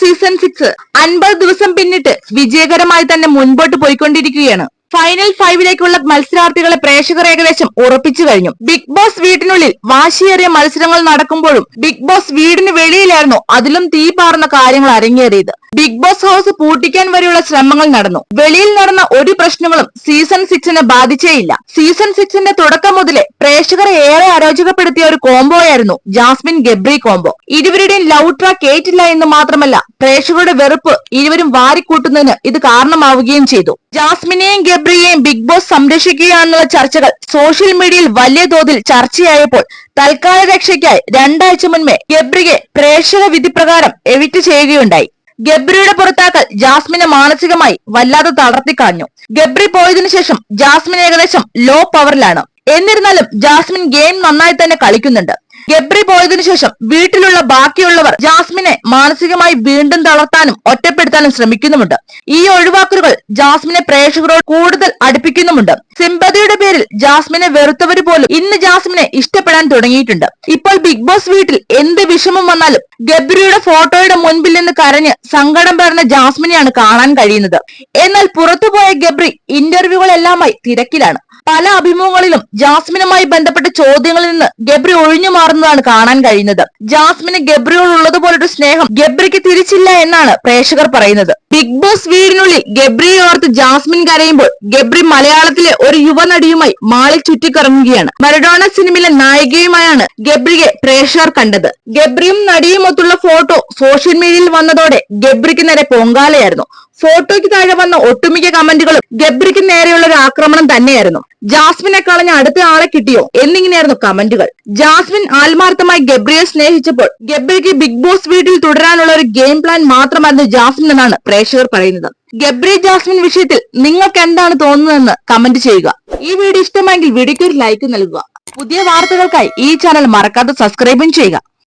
Season six അൻപത് ദിവസം പിന്നിട്ട് വിജയകരമായി തന്നെ മുൻപോട്ട് പോയിക്കൊണ്ടിരിക്കുകയാണ്. ഫൈനൽ ഫൈവിലേക്കുള്ള മത്സരാർത്ഥികളെ പ്രേക്ഷകർ ഏകദേശം ഉറപ്പിച്ചു കഴിഞ്ഞു. ബിഗ് ബോസ് വീട്ടിനുള്ളിൽ വാശിയേറിയ മത്സരങ്ങൾ നടക്കുമ്പോഴും ബിഗ് ബോസ് വീടിന് വെളിയിലായിരുന്നു അതിലും തീ പാർന്ന കാര്യങ്ങൾ അരങ്ങേറിയത്. ബിഗ് ബോസ് ഹൗസ് പൂട്ടിക്കാൻ വരെയുള്ള ശ്രമങ്ങൾ നടന്നു. വെളിയിൽ നടന്ന ഒരു പ്രശ്നങ്ങളും സീസൺ സിക്സിനെ ബാധിച്ചേയില്ല. സീസൺ സിക്സിന്റെ തുടക്കം മുതലേ പ്രേക്ഷകരെ ഏറെ അരോചകപ്പെടുത്തിയ ഒരു കോംബോയായിരുന്നു ജാസ്മിൻ ഗബ്രി കോംബോ ഇരുവരുടെയും ലവ് ട്രാക്ക് ഏറ്റില്ല എന്ന് മാത്രമല്ല പ്രേക്ഷകരുടെ വെറുപ്പ് ഇരുവരും വാരിക്കൂട്ടുന്നതിന് ഇത് കാരണമാവുകയും ചെയ്തു. ജാസ്മിനെയും ഗബ്രിയെയും ബിഗ് ബോസ് സംരക്ഷിക്കുകയാണെന്നുള്ള ചർച്ചകൾ സോഷ്യൽ മീഡിയയിൽ വലിയ തോതിൽ ചർച്ചയായപ്പോൾ തൽക്കാല രക്ഷയ്ക്കായി രണ്ടാഴ്ച മുൻപേ ഗബ്രിയെ പ്രേക്ഷക വിധി പ്രകാരം എവിറ്റ് ചെയ്യുകയുണ്ടായി. ഗബ്രിയുടെ പുറത്താക്കൽ ജാസ്മിനെ മാനസികമായി വല്ലാതെ തളർത്തിക്കളഞ്ഞു ഗബ്രി പോയതിനു ശേഷം ജാസ്മിൻ ഏകദേശം ലോ പവറിലാണ് എന്നിരുന്നാലും ജാസ്മിൻ ഗെയിം നന്നായി തന്നെ കളിക്കുന്നുണ്ട്. ഗബ്രി പോയതിനു ശേഷം വീട്ടിലുള്ള ബാക്കിയുള്ളവർ ജാസ്മിനെ മാനസികമായി വീണ്ടും തളർത്താനും ഒറ്റപ്പെടുത്താനും ശ്രമിക്കുന്നുമുണ്ട്. ഈ ഒഴിവാക്കലുകൾ ജാസ്മിനെ പ്രേക്ഷകരോട് കൂടുതൽ അടുപ്പിക്കുന്നുമുണ്ട്. സിമ്പതിയുടെ പേരിൽ ജാസ്മിനെ വെറുത്തവർ പോലും ഇന്ന് ജാസ്മിനെ ഇഷ്ടപ്പെടാൻ തുടങ്ങിയിട്ടുണ്ട്. ഇപ്പോൾ ബിഗ് ബോസ് വീട്ടിൽ എന്ത് വിഷമം വന്നാലും ഗബ്രിയുടെ ഫോട്ടോയുടെ മുൻപിൽ നിന്ന് കരഞ്ഞ് സങ്കടം പറഞ്ഞ ജാസ്മിനെയാണ് കാണാൻ കഴിയുന്നത്. എന്നാൽ പുറത്തുപോയ ഗബ്രി ഇന്റർവ്യൂകളെല്ലാമായി തിരക്കിലാണ്. പല അഭിമുഖങ്ങളിലും ജാസ്മിനുമായി ബന്ധപ്പെട്ട ചോദ്യങ്ങളിൽ നിന്ന് ഗബ്രി ഒഴിഞ്ഞു മാറുന്നതാണ് കാണാൻ കഴിയുന്നത്. ജാസ്മിന് ഗബ്രിയോട് ഉള്ളതുപോലൊരു സ്നേഹം ഗബ്രിക്ക് തിരിച്ചില്ല എന്നാണ് പ്രേക്ഷകർ പറയുന്നത്. ബിഗ് ബോസ് വീടിനുള്ളിൽ ഗബ്രിയെ ഓർത്ത് ജാസ്മിൻ കരയുമ്പോൾ ഗബ്രി മലയാളത്തിലെ ഒരു യുവനടിയുമായി മാളിൽ ചുറ്റിക്കറങ്ങുകയാണ്. മരഡോണ സിനിമയിലെ നായികയുമായാണ് ഗബ്രിയെ പ്രേക്ഷകർ കണ്ടത്. ഗബ്രിയും നടിയുമൊത്തുള്ള ഫോട്ടോ സോഷ്യൽ മീഡിയയിൽ വന്നതോടെ ഗബ്രിക്ക് നേരെ പൊങ്കാലയായിരുന്നു. ഫോട്ടോയ്ക്ക് താഴെ വന്ന ഒട്ടുമിക്ക കമന്റുകളും ഗബ്രിക്ക് നേരെയുള്ള ഒരു ആക്രമണം തന്നെയായിരുന്നു. ജാസ്മിനെ കളഞ്ഞ അടുത്ത ആളെ കിട്ടിയോ എന്നിങ്ങനെയായിരുന്നു കമന്റുകൾ. ജാസ്മിൻ ആത്മാർത്ഥമായി ഗബ്രിയെ സ്നേഹിച്ചപ്പോൾ ഗബ്രിക്ക് ബിഗ് ബോസ് വീട്ടിൽ തുടരാനുള്ള ഒരു ഗെയിം പ്ലാൻ മാത്രമായിരുന്നു ജാസ്മിൻ എന്നാണ് പ്രേക്ഷകർ പറയുന്നത്. ഗബ്രി ജാസ്മിൻ വിഷയത്തിൽ നിങ്ങൾക്ക് എന്താണ് തോന്നുന്നതെന്ന് കമന്റ് ചെയ്യുക. ഈ വീഡിയോ ഇഷ്ടമായെങ്കിൽ വീഡിയോയ്ക്ക് ഒരു ലൈക്ക് നൽകുക. പുതിയ വാർത്തകൾക്കായി ഈ ചാനൽ മറക്കാതെ സബ്സ്ക്രൈബും ചെയ്യുക.